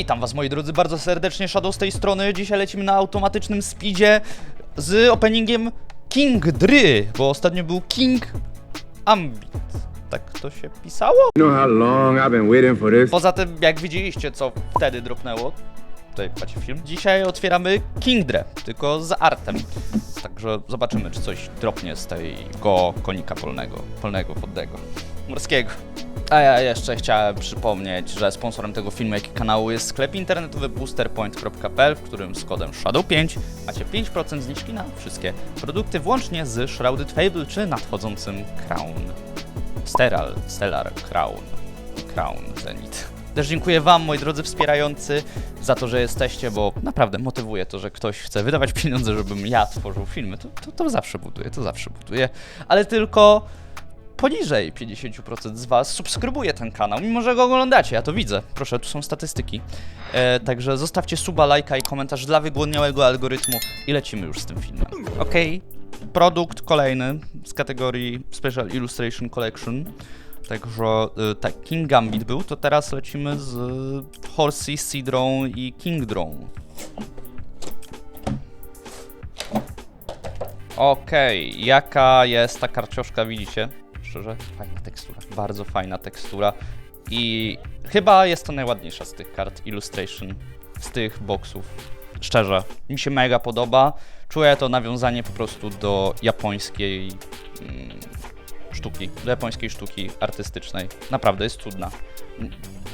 Witam was moi drodzy bardzo serdecznie, Shadow z tej strony. Dzisiaj lecimy na automatycznym speedzie z openingiem King Dry, bo ostatnio był King Ambit. Tak to się pisało? You know? Poza tym, jak widzieliście, co wtedy dropnęło, tutaj macie film, dzisiaj otwieramy Kingdre, tylko z artem. Także zobaczymy, czy coś dropnie z tego konika polnego, polnego, wodnego, morskiego. A ja jeszcze chciałem przypomnieć, że sponsorem tego filmu, jak i kanału jest sklep internetowy boosterpoint.pl, w którym z kodem SHADOW5 macie 5% zniżki na wszystkie produkty, włącznie z Shrouded Fable czy nadchodzącym Crown. Steral, Stellar, Crown. Crown Zenith. Też dziękuję Wam, moi drodzy wspierający, za to, że jesteście, bo naprawdę motywuje to, że ktoś chce wydawać pieniądze, żebym ja tworzył filmy. To, to, to zawsze buduje, to zawsze buduje. Ale tylko poniżej 50% z Was subskrybuje ten kanał, mimo że go oglądacie, ja to widzę. Proszę, tu są statystyki. E, także zostawcie suba, lajka i komentarz dla wygłodniałego algorytmu i lecimy już z tym filmem. Okej, produkt kolejny z kategorii Special Illustration Collection. Także y, tak, King Gambit był, to teraz lecimy z y, Horsey, Sidrą i Kingdrą. Okej, jaka jest ta karcioszka, widzicie? Szczerze, fajna tekstura, bardzo fajna tekstura. I chyba jest to najładniejsza z tych kart Illustration, z tych boksów. Szczerze, mi się mega podoba. Czuję to nawiązanie po prostu do japońskiej mm, sztuki, do japońskiej sztuki artystycznej. Naprawdę jest cudna.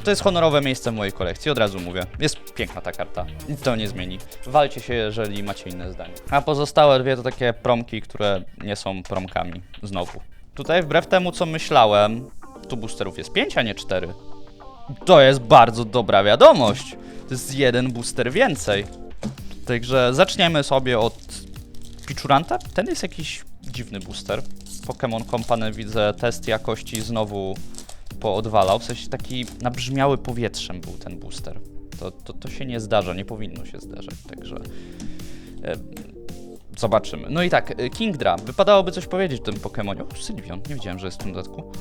To jest honorowe miejsce w mojej kolekcji, od razu mówię. Jest piękna ta karta. Nic to nie zmieni. Walcie się, jeżeli macie inne zdanie. A pozostałe dwie to takie promki, które nie są promkami. Znowu. Tutaj wbrew temu, co myślałem, tu boosterów jest 5, a nie 4. To jest bardzo dobra wiadomość. To jest jeden booster więcej. Także zaczniemy sobie od Pichuranta. Ten jest jakiś dziwny booster. Pokémon Company widzę test jakości znowu poodwalał. W sensie taki nabrzmiały powietrzem był ten booster. To, to, to się nie zdarza, nie powinno się zdarzać, także e, zobaczymy. No i tak, e, Kingdra. Wypadałoby coś powiedzieć o tym Pokemonie. O, Sylvion, nie wiedziałem, że jest w tym dodatku.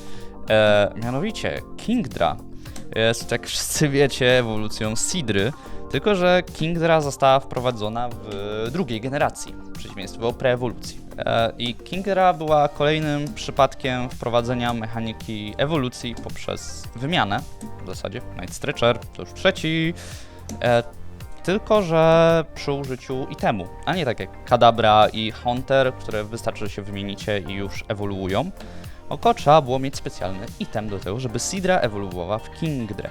E, mianowicie, Kingdra jest, jak wszyscy wiecie, ewolucją Sidry, tylko że Kingdra została wprowadzona w drugiej generacji, w przeciwieństwie do preewolucji. E, I Kingdra była kolejnym przypadkiem wprowadzenia mechaniki ewolucji poprzez wymianę, w zasadzie Night Stretcher, to już trzeci, e, tylko że przy użyciu itemu, a nie tak jak Kadabra i Hunter, które wystarczy, że się wymienicie i już ewoluują. Oko trzeba było mieć specjalny item do tego, żeby Sidra ewoluowała w Kingdrę.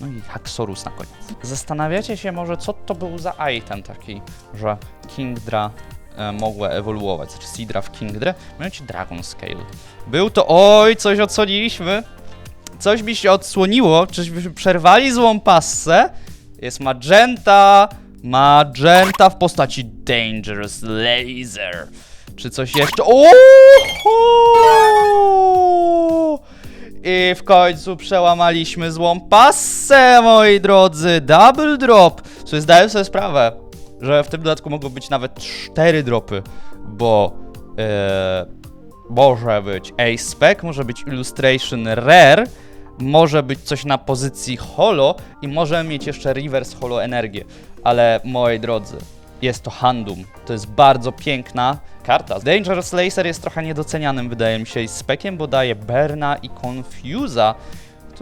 No i Haxorus na koniec. Zastanawiacie się może, co to był za item taki, że Kingdra mogła ewoluować, znaczy Sidra w Kingdrę, mianowicie Dragon Scale. Był to, oj, coś odsłoniliśmy, coś mi się odsłoniło, czyśmy przerwali złą passę, jest Magenta, Magenta w postaci Dangerous Laser, czy coś jeszcze, Oho! I w końcu przełamaliśmy złą passę, moi drodzy. Double drop. Zdałem sobie sprawę, że w tym dodatku mogą być nawet cztery dropy, bo e, może być Ace Spec, może być Illustration Rare, może być coś na pozycji holo i możemy mieć jeszcze reverse holo energię. Ale moi drodzy, jest to Handum. To jest bardzo piękna karta. Dangerous Laser jest trochę niedocenianym, wydaje mi się, spekiem, bo daje Berna i Confusa,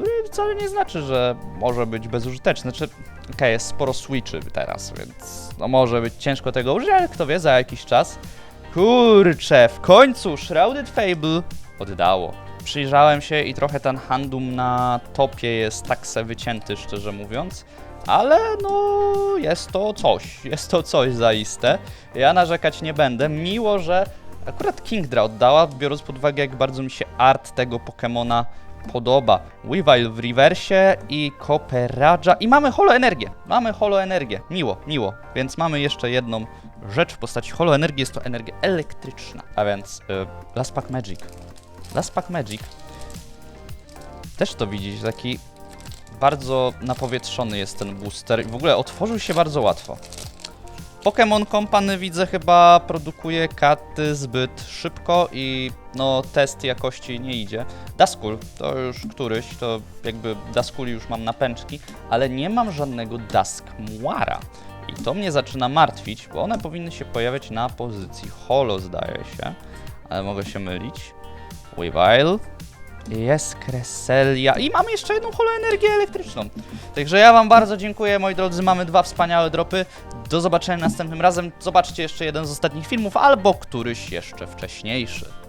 który wcale nie znaczy, że może być bezużyteczny. Znaczy, okej, jest sporo switchy teraz, więc no może być ciężko tego użyć, ale kto wie, za jakiś czas. Kurczę, w końcu Shrouded Fable oddało. Przyjrzałem się i trochę ten Handum na topie jest tak se wycięty, szczerze mówiąc. Ale no, jest to coś, jest to coś zaiste. Ja narzekać nie będę, miło, że akurat Kingdra oddała, biorąc pod uwagę, jak bardzo mi się art tego Pokemona podoba. Weavile w rewersie i Koperaja i mamy holoenergię, mamy holoenergię, miło, miło, więc mamy jeszcze jedną rzecz w postaci holoenergii, jest to energia elektryczna, a więc y, Last Pack Magic. Last Pack Magic też to widzieć, taki bardzo napowietrzony jest ten booster w ogóle otworzył się bardzo łatwo. Pokémon Company widzę chyba produkuje karty zbyt szybko i no test jakości nie idzie. Daskul to już któryś, to jakby Daskuli już mam na pęczki, ale nie mam żadnego Duskmoira. I to mnie zaczyna martwić, bo one powinny się pojawiać na pozycji holo zdaje się, ale mogę się mylić. Weavile, jest Kreselia i mamy jeszcze jedną holoenergię elektryczną. Także ja wam bardzo dziękuję, moi drodzy, mamy dwa wspaniałe dropy. Do zobaczenia następnym razem. Zobaczcie jeszcze jeden z ostatnich filmów albo któryś jeszcze wcześniejszy.